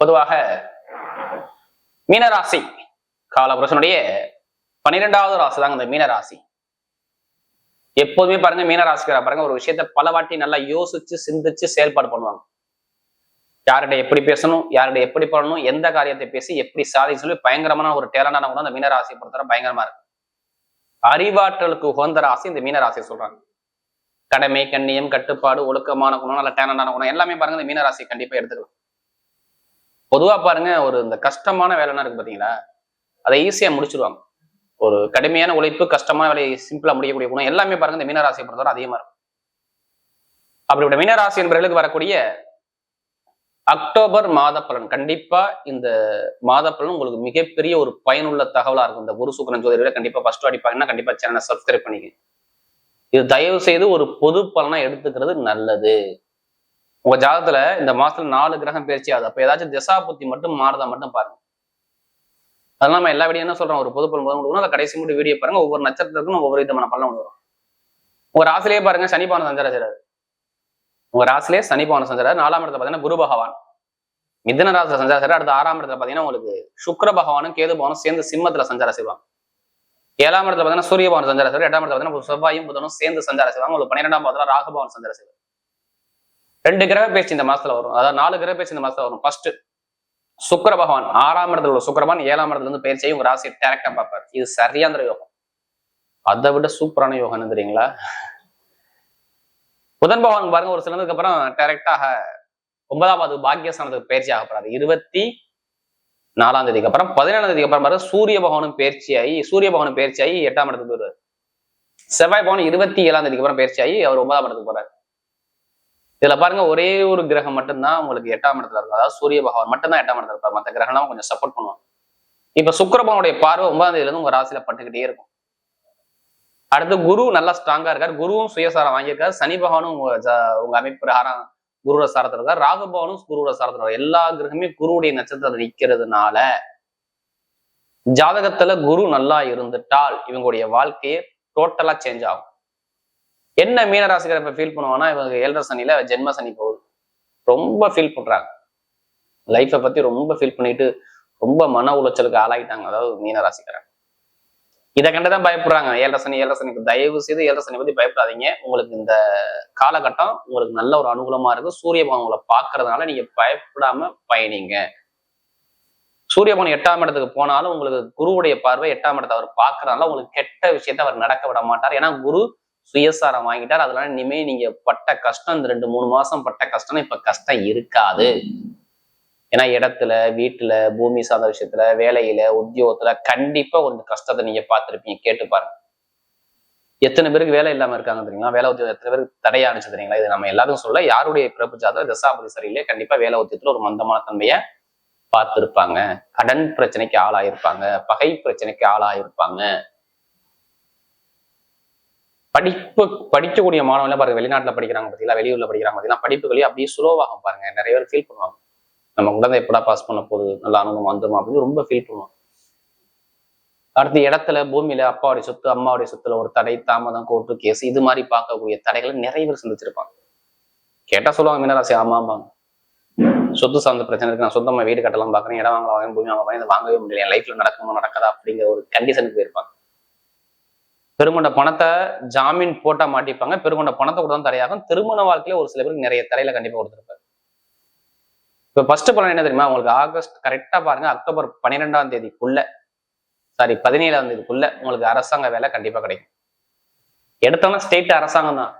பொதுவாக மீனராசி காலபுருஷனுடைய பன்னிரெண்டாவது ராசி தாங்க இந்த மீனராசி. எப்போதுமே பாருங்க மீனராசிக்கார பாருங்க ஒரு விஷயத்த பல வாட்டி நல்லா யோசிச்சு சிந்திச்சு செயல்பாடு பண்ணுவாங்க. யார்கிட்ட எப்படி பேசணும் யார்கிட்ட எப்படி பண்ணணும் எந்த காரியத்தை பேசி எப்படி சாதிக்க சொல்லி பயங்கரமான ஒரு டேலண்டான கூட அந்த மீனராசியை பொறுத்தவரை பயங்கரமா இருக்கு. அறிவாற்றலுக்கு உகந்த ராசி இந்த மீனராசியை சொல்றாங்க. கடமை கண்ணியம் கட்டுப்பாடு ஒழுக்கமான குணம் நல்ல டேலண்டான குணம் எல்லாமே பாருங்க இந்த மீனராசி கண்டிப்பா எடுத்துக்கலாம். பொதுவா பாருங்க ஒரு இந்த கஷ்டமான வேலைன்னா இருக்கு பார்த்தீங்களா அதை ஈஸியா முடிச்சிருவாங்க. ஒரு கடுமையான உழைப்பு கஷ்டமான வேலையை சிம்பிளா முடியக்கூடிய குணம் எல்லாமே பாருங்க இந்த மீனராசியை பொறுத்தவரை அதிகமாக இருக்கும். அப்படிப்பட்ட மீனராசி என்பவர்களுக்கு வரக்கூடிய அக்டோபர் மாத பலன். கண்டிப்பா இந்த மாத பலன் உங்களுக்கு மிகப்பெரிய ஒரு பயனுள்ள தகவலா இருக்கும். இந்த குரு சுக்கரன் ஜோதிடரை கண்டிப்பா ஃபர்ஸ்ட் அடிப்பாங்கன்னா கண்டிப்பா சேனலை சப்ஸ்கிரைப் பண்ணிக்க இது தயவு செய்து ஒரு பொது பலனா எடுத்துக்கிறது நல்லது. உங்க ஜாதத்துல இந்த மாசத்துல நாலு கிரகம் பயிற்சி ஆகுது. அப்ப ஏதாச்சும் திசா புத்தி மட்டும் மாறுதா மட்டும் பாருங்க. அதெல்லாம் நம்ம எல்லா வீடியோ என்ன சொல்றோம்? ஒரு பொது பலன் கொடுக்கணும் அதை கடைசி மட்டும் வீடியோ பாருங்க. ஒவ்வொரு நட்சத்திரத்துக்கும் ஒவ்வொரு விதமான பலன் வரும். உங்க ராசிலேயே பாருங்க சனி பவன சஞ்சார உங்க ராசிலே சனி பவன நாலாம் இடத்துல பாத்தீங்கன்னா குரு பகவான். மிதன ராசில சஞ்சாரம் அடுத்த ஆறாம் இடத்துல பாத்தீங்கன்னா உங்களுக்கு சுக்கர பகவானும் கேது பகவானும் சேர்ந்து சிம்மத்துல சஞ்சாரம் செய்வாங்க. ஏழாம் இடத்துல பாத்தீங்கன்னா சூரிய பவன் சஞ்சாரம் செய்வார் எட்டாம் இடத்துல பாத்தீங்கன்னா செவ்வாயும் புதனும் சேர்ந்து சஞ்சாரம் செய்வாங்க. உங்களுக்கு பன்னிரெண்டாம் பாதத்துல ராகு பவன் சஞ்சாரம் செய்வார். ரெண்டு கிரக பேச்சு இந்த மாசத்துல வரும். அதாவது நாலு கிரக பேச்சு இந்த மாசத்துல வரும். ஃபர்ஸ்ட் சுக்கர பகவான் ஆறாம் இடத்துல உள்ள சுக்கரபான் ஏழாம் இடத்துல இருந்து பயிற்சி உங்க ராசியை டேரக்டா பார்ப்பாரு. இது சரியான யோகம். அதை விட சூப்பரான யோகம் தெரியுங்களா? புதன் பகவான் பாருங்க ஒரு சிலதுக்கு அப்புறம் டேரக்டாக ஒன்பதாவது பாக்கியஸ்தானத்துக்கு பயிற்சி ஆகப்படாது போறாரு. இருபத்தி நாலாம் தேதிக்கு அப்புறம் பதினேழாம் தேதிக்கு அப்புறம் பாருங்க சூரிய பகவானும் பயிற்சியாகி சூரிய பகவானும் பயிற்சியாகி எட்டாம் இடத்துக்கு வருவார் செவ்வாய் பகவான் இருபத்தி ஏழாம் தேதிக்கு அப்புறம் பயிற்சியாகி அவர் ஒன்பதாம் இடத்துக்கு போறாரு. இதுல பாருங்க ஒரே ஒரு கிரகம் மட்டும்தான் உங்களுக்கு எட்டாம் இடத்துல இருக்கும். அதாவது சூரிய பகவான் மட்டும்தான் எட்டாம் இடத்துல இருப்பார். மற்ற கிரகம்லாம் கொஞ்சம் சப்போர்ட் பண்ணுவாங்க. இப்ப சுக்கிரபவனுடைய பார்வை ஒன்பதாம் தேதியில இருந்து உங்க ராசியில பட்டுக்கிட்டே இருக்கும். அடுத்து குரு நல்லா ஸ்ட்ராங்கா இருக்காரு. குருவும் சுயசாரம் வாங்கியிருக்காரு. சனி பகவானும் உங்க உங்க அமைப்பு பிரகாரம் குருவோட சாரத்தில் இருக்கார். ராகு பகவானும் குருவோட சாரத்தில் இருக்கார். எல்லா கிரகமே குருவுடைய நட்சத்திரத்தில் நிக்கிறதுனால ஜாதகத்துல குரு நல்லா இருந்துட்டால் இவங்களுடைய வாழ்க்கையே டோட்டலா சேஞ்ச் ஆகும். என்ன மீனராசிகர் இப்ப ஃபீல் பண்ணுவாங்கன்னா இவங்க ஏழரை சனியில ஜென்ம சனி போகுது. ரொம்ப ஃபீல் பண்றாங்க. லைஃப்பை பத்தி ரொம்ப ஃபீல் பண்ணிட்டு ரொம்ப மன உளைச்சலுக்கு ஆளாயிட்டாங்க. அதாவது மீனராசிக்காரங்க இதை கண்டுதான் பயப்படுறாங்க. ஏழரை சனி ஏழரை சனி தயவு செய்து ஏழரை சனி பத்தி பயப்படாதீங்க. உங்களுக்கு இந்த காலகட்டம் உங்களுக்கு நல்ல ஒரு அனுகூலமா இருக்கு. சூரிய பகவான் உங்களை பாக்குறதுனால நீங்க பயப்படாம பயணிங்க. சூரியபவன் எட்டாம் இடத்துக்கு போனாலும் உங்களுக்கு குருவுடைய பார்வை எட்டாம் இடத்தை அவர் பார்க்கறதுனால உங்களுக்கு கெட்ட விஷயத்த அவர் நடக்க விட மாட்டார். ஏன்னா குரு சுயசாரம் வாங்கிட்டார். அதனால இனிமே நீங்க பட்ட கஷ்டம் இந்த ரெண்டு மூணு மாசம் பட்ட கஷ்டம் இப்ப கஷ்டம் இருக்காது. ஏன்னா இடத்துல வீட்டுல பூமி சார்ந்த விஷயத்துல வேலையில உத்தியோகத்துல கண்டிப்பா ஒரு கஷ்டத்தை நீங்க பார்த்துருப்பீங்க. கேட்டு பாருங்க. எத்தனை பேருக்கு வேலை இல்லாம இருக்காங்க தெரியுங்களா வேலை உத்தியோகம் எத்தனை பேருக்கு தடையா அனுச்சு தெரியுங்களா? இது நம்ம எல்லாரும் சொல்ல யாருடைய பிறப்பு ஜாதகம் தசாபதி சரியில்லையே கண்டிப்பா வேலை உத்தியத்துல ஒரு மந்தமான தன்மையை பார்த்திருப்பாங்க. கடன் பிரச்சனைக்கு ஆளாயிருப்பாங்க. பகை பிரச்சனைக்கு ஆளாயிருப்பாங்க. படிப்பு படிக்கக்கூடிய மாணவர்கள் பாருங்க வெளிநாட்டுல படிக்கிறாங்க பார்த்தீங்களா வெளியூர்ல படிக்கிறாங்க பார்த்தீங்கன்னா படிப்புகளே அப்படியே ஸ்லோவாகும் பாருங்க. நிறைய பேர் ஃபீல் பண்ணுவாங்க. நம்ம குழந்தை எப்படா பாஸ் பண்ண போகுது நல்ல அனுபவம் வந்துடும் அப்படின்னு ரொம்ப ஃபீல் பண்ணுவாங்க. அடுத்து இடத்துல பூமியில அப்பாவுடைய சொத்து அம்மாவுடைய சொத்துல ஒரு தடை தாமதம் கோர்ட்டு கேஸ் இது மாதிரி பார்க்கக்கூடிய தடைகளை நிறைய பேர் சந்திச்சிருப்பாங்க. கேட்டா சொல்லுவாங்க மீனராசி ஆமாம்பாங்க. சொத்து சார்ந்த பிரச்சனை இருக்கு நான் சொந்தமா வீடு கட்டலாம் பாக்குறேன் இடம் வாங்கலாம் வாங்க பூமி வாங்க போறேன் வாங்கவே முடியல என் லைஃப்ல நடக்குமா நடக்காதா அப்படிங்கிற ஒரு கண்டிஷனுக்கு போயிருப்பாங்க. பெருங்கொண்ட பணத்தை ஜாமீன் போட்டா மாட்டிப்பாங்க. பெருங்கொண்ட பணத்தை கூட தான் தடையாகும். திருமண வாழ்க்கையில ஒரு சில பேருக்கு நிறைய தடையில கண்டிப்பா கொடுத்துருப்பாரு. இப்ப ஃபர்ஸ்ட் பலன் என்ன தெரியுமா? உங்களுக்கு ஆகஸ்ட் கரெக்டா பாருங்க. அக்டோபர் பன்னிரெண்டாம் தேதிக்குள்ள சாரி பதினேழாம் தேதிக்குள்ள உங்களுக்கு அரசாங்க வேலை கண்டிப்பா கிடைக்கும். எடுத்தோம்னா ஸ்டேட் அரசாங்கம் தான்.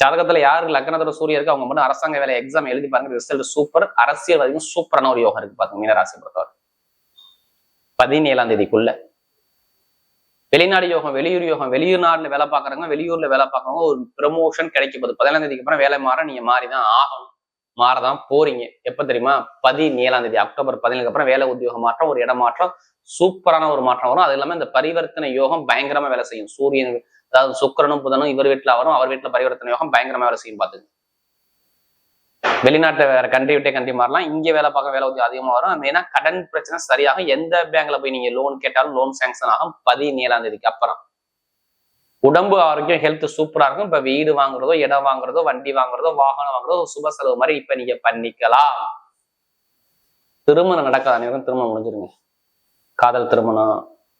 ஜாதகத்துல யாரு லக்னத்தோட சூரிய இருக்கு அவங்க மட்டும் அரசாங்க வேலை எக்ஸாம் எழுதி பாருங்க. ரிசல்ட் சூப்பர் அரசியல் வரைக்கும் சூப்பரான ஒரு யோகம் இருக்கு பாருங்க மீனராசி பொறுத்தவரை. பதினேழாம் தேதிக்குள்ள வெளிநாடு யோகம் வெளியூர் யோகம் வெளியூர் நாடுல வேலை பார்க்குறவங்க வெளியூர்ல வேலை பார்க்கறவங்க ஒரு ப்ரமோஷன் கிடைக்கும் போது பதினேழாம் தேதிக்கு அப்புறம் வேலை மாற நீங்க மாறிதான் ஆகணும். மாறதான் போறீங்க. எப்ப தெரியுமா? பதினேழாம் தேதி அக்டோபர் பதினேழுக்கு அப்புறம் வேலை உத்தியோக மாற்றம் ஒரு இடம் மாற்றம் சூப்பரான ஒரு மாற்றம் வரும். அது இல்லாம இந்த பரிவர்த்தனை யோகம் பயங்கரமா வேலை செய்யும். சூரியன் அதாவது சுக்கரனும் புதனும் இவர் வீட்டுல வரும் அவர் வீட்டுல பரிவர்த்தனை யோகம் பயங்கரமா வேலை செய்யும் பாத்துங்க வெளிநாட்டில் வேற கண்ட்ரி விட்டே கண்ட்ரி மாறலாம். இங்க வேலை பார்க்க வேலை உதவி அதிகமா வரும். மெயினா கடன் பிரச்சனை சரியாகும் எந்த பேங்க்ல போய் நீங்க லோன் கேட்டாலும் லோன் சேங்ஷன் ஆகும் பதினேழாம் தேதிக்கு அப்புறம். உடம்பு ஆரோக்கியம் ஹெல்த் சூப்பரா இருக்கும். இப்ப வீடு வாங்குறதோ இடம் வாங்குறதோ வண்டி வாங்குறதோ வாகனம் வாங்குறதோ சுப செலவு மாதிரி இப்ப நீங்க பண்ணிக்கலாம். திருமணம் நடக்காத நேரம் திருமணம் முடிஞ்சிருங்க. காதல் திருமணம்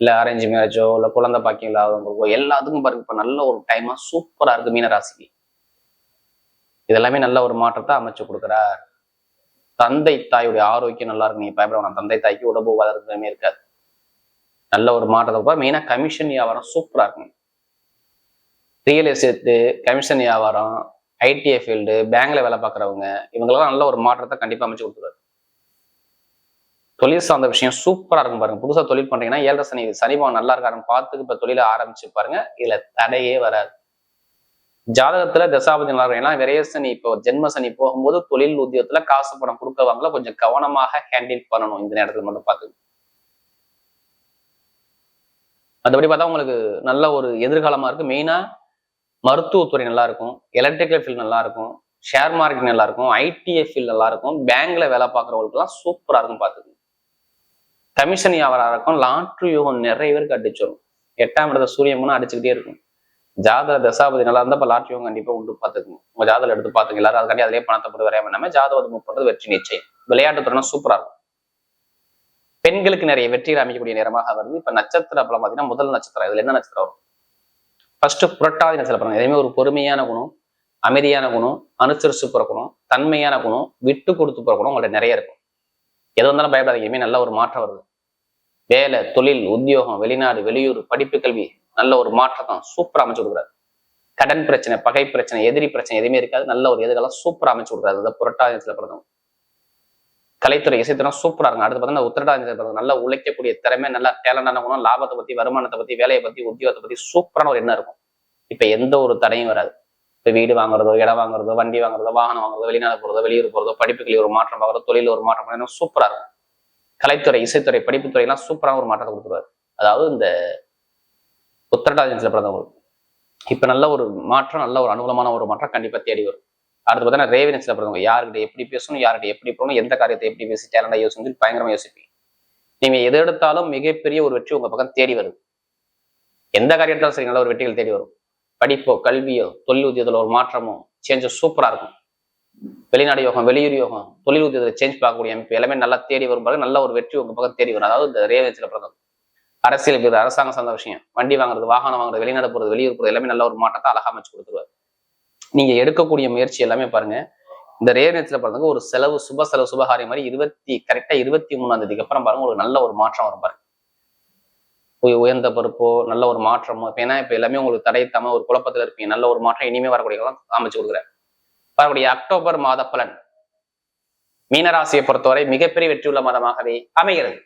இல்ல அரேஞ்ச் மேரேஜோ இல்ல குழந்தை பாக்கியம் இல்லாதவங்களுக்கோ எல்லாத்துக்கும் பாருங்க இப்ப நல்ல ஒரு டைமாக சூப்பரா இருக்கு மீனராசிக்கு. இதெல்லாமே நல்ல ஒரு மாற்றத்தை அமைச்சு கொடுக்குறார். தந்தை தாயுடைய ஆரோக்கியம் நல்லா இருக்கு நீங்க பயப்பட தந்தை தாய்க்கு உடம்பு வளர்றதுமே இருக்காது. நல்ல ஒரு மாற்றத்தை மெயினா கமிஷன் வியாபாரம் சூப்பரா இருக்கும். ரியல் எஸ்டேட்டு கமிஷன் வியாபாரம் ஐடிஐ ஃபீல்டு பேங்க்ல வேலை பார்க்குறவங்க இவங்களெல்லாம் நல்ல ஒரு மாற்றத்தை கண்டிப்பா அமைச்சு கொடுத்துருவாரு. தொழில் சார்ந்த விஷயம் சூப்பரா இருக்கும் பாருங்க. புதுசா தொழில் பண்றீங்கன்னா ஏழரை சனி சனிபவன் நல்லா இருக்காருன்னு பார்த்துக்கு இப்ப தொழிலை ஆரம்பிச்சு பாருங்க. இதுல தடையே வராது. ஜாதகத்துல தசாபதி நல்லா இருக்கும். ஏன்னா விரைய சனி இப்போ ஜென்ம சனி போகும்போது தொழில் உத்தியோகத்துல காசு பணம் கொடுக்க கொஞ்சம் கவனமாக ஹேண்டில் பண்ணணும் இந்த நேரத்துல மட்டும் பார்த்து மற்றபடி பார்த்தா உங்களுக்கு நல்ல ஒரு எதிர்காலமா இருக்கு. மெயினா மருத்துவத்துறை நல்லா இருக்கும். எலக்ட்ரிக்கல் ஃபீல்ட் நல்லா இருக்கும். ஷேர் மார்க்கெட் நல்லா இருக்கும். ஐடிஐ ஃபீல்ட் நல்லா இருக்கும். பேங்க்ல வேலை பார்க்குறவங்களுக்குலாம் சூப்பரா இருக்கும் பார்த்துக்கோங்க கமிஷன் வியாபாரம் இருக்கும். லாட்ரி யோகம் நிறைய பேருக்கு அடிச்சிடும். எட்டாம் இடத்த சூரியமுன்னா அடிச்சுக்கிட்டே இருக்கும். ஜாதக தசாபதி நல்லா இருந்தா இப்ப லாட்ரி கண்டிப்பா உண்டு பார்த்துக்கோங்க உங்க ஜாதகம் எடுத்து பார்த்துங்க எல்லாரும் அதுக்காண்டி அதிலே பணத்தை போட்டு வரையாம நம்ம ஜாதகம் மூவ் பண்றது வெற்றி நிச்சயம். விளையாட்டு துறைனா சூப்பரா இருக்கும். பெண்களுக்கு நிறைய வெற்றிகள் அமைக்கக்கூடிய நேரமாக வருது. இப்ப நட்சத்திர பலம் பார்த்தீங்கன்னா முதல் நட்சத்திரம். இதுல என்ன நட்சத்திரம் வரும்? ஃபர்ஸ்ட் புரட்டாதி நட்சத்திரம் எதுவுமே ஒரு பொறுமையான குணம் அமைதியான குணம் அனுசரிச்சு பிறக்கணும் தன்மையான குணம் விட்டு கொடுத்து பிறக்கணும் குணம் உங்கள்ட்ட நிறைய இருக்கும். எது வந்தாலும் பயப்படாதீங்க. எதுவுமே நல்ல ஒரு மாற்றம் வருது. வேலை தொழில் உத்தியோகம் வெளிநாடு வெளியூர் படிப்பு கல்வி நல்ல ஒரு மாற்றத்தான் சூப்பரா அமைச்சு கொடுக்குறாரு. கடன் பிரச்சனை பகை பிரச்சனை எதிரி பிரச்சனை எதுவுமே இருக்காது. நல்ல ஒரு எதிர்காலம் சூப்பரா அமைச்சு கொடுக்குறாரு. அந்த புரட்டாதியத்தில் பிறந்தவங்க. கலைத்துறை இசைத்துறை சூப்பரா இருக்கும். அடுத்து பார்த்தீங்கன்னா உத்திரட்டாதி நட்சத்திரம் நல்லா உழைக்கக்கூடிய திறமை நல்லா டேலண்டான குணம் லாபத்தை பத்தி வருமானத்தை பத்தி வேலையை பத்தி உத்தியோகத்தை பத்தி சூப்பரான ஒரு எண்ணம் இருக்கும். இப்ப எந்த ஒரு தடையும் வராது. இப்போ வீடு வாங்குறதோ இடம் வாங்குறதோ வண்டி வாங்குறதோ வாகனம் வாங்குறதோ வெளிநாடு போறதோ வெளியூர் போறதோ படிப்புகளில் ஒரு மாற்றம் வாங்குறதோ தொழில் ஒரு மாற்றம் பண்ணணும் சூப்பரா இருக்கும். கலைத்துறை இசைத்துறை படிப்புத்துறை எல்லாம் சூப்பரான ஒரு மாற்றத்தை கொடுத்துருவாரு. அதாவது இந்த உத்திரட்டாதியத்தில் பிறந்தவங்களுக்கு இப்ப நல்ல ஒரு மாற்றம் நல்ல ஒரு அனுகூலமான ஒரு மாற்றம் கண்டிப்பா தேடி வரும். அடுத்து பார்த்தீங்கன்னா ரேவினஸ்ல பிறந்தவங்க யார்கிட்ட எப்படி பேசணும் யார்கிட்ட எப்படி போகணும் எந்த காரியத்தை எப்படி பேசி டேலண்டா யோசிச்சு பயங்கரமா யோசிப்பீங்க. நீங்க எது எடுத்தாலும் மிகப்பெரிய ஒரு வெற்றி உங்க பக்கம் தேடி வருது எந்த காரியம் எடுத்தாலும் சரி நல்ல ஒரு வெற்றிகள் தேடி வரும். படிப்போ கல்வியோ தொழில் உத்தியத்துல ஒரு மாற்றமோ சேஞ்சஸ் சூப்பரா இருக்கும். வெளிநாடு யோகம் வெளியூர் யோகம் தொழில் உத்தியத்தில் சேஞ்ச் பார்க்கக்கூடிய அமைப்பு எல்லாமே நல்லா தேடி வரும் பாருங்க. நல்ல ஒரு வெற்றி உங்க பக்கம் தேடி வரும். அதாவது இந்த ரேவன்ஸ்ல பிறந்தது அரசியல் இருக்குது அரசாங்கம் சார்ந்த விஷயம். வண்டி வாங்குறது வாகனம் வாங்குறது வெளிநாடு போறது வெளியூர் போறது எல்லாமே நல்ல ஒரு மாற்றத்தை அழகா அமைச்சு கொடுத்துருவாரு. நீங்க எடுக்கக்கூடிய முயற்சி எல்லாமே பாருங்க. இந்த ரே நேரத்தில் பாருங்க ஒரு செலவு சுப செலவு சுபகாரியம் மாதிரி இருபத்தி கரெக்டா இருபத்தி மூணாம் தேதிக்கு அப்புறம் பாருங்க ஒரு நல்ல ஒரு மாற்றம் வரும் பாருங்க. உயர்ந்த பொறுப்போ நல்ல ஒரு மாற்றமோ இப்போ ஏன்னா இப்ப எல்லாமே உங்களுக்கு தடைத்தாம ஒரு குழப்பத்துல இருப்பீங்க. நல்ல ஒரு மாற்றம் இனிமே வரக்கூடிய அமைச்சு கொடுக்குறேன் வரக்கூடிய அக்டோபர் மாத பலன். மீனராசியை பொறுத்தவரை மிகப்பெரிய வெற்றியுள்ள மாதமாகவே அமைகிறது.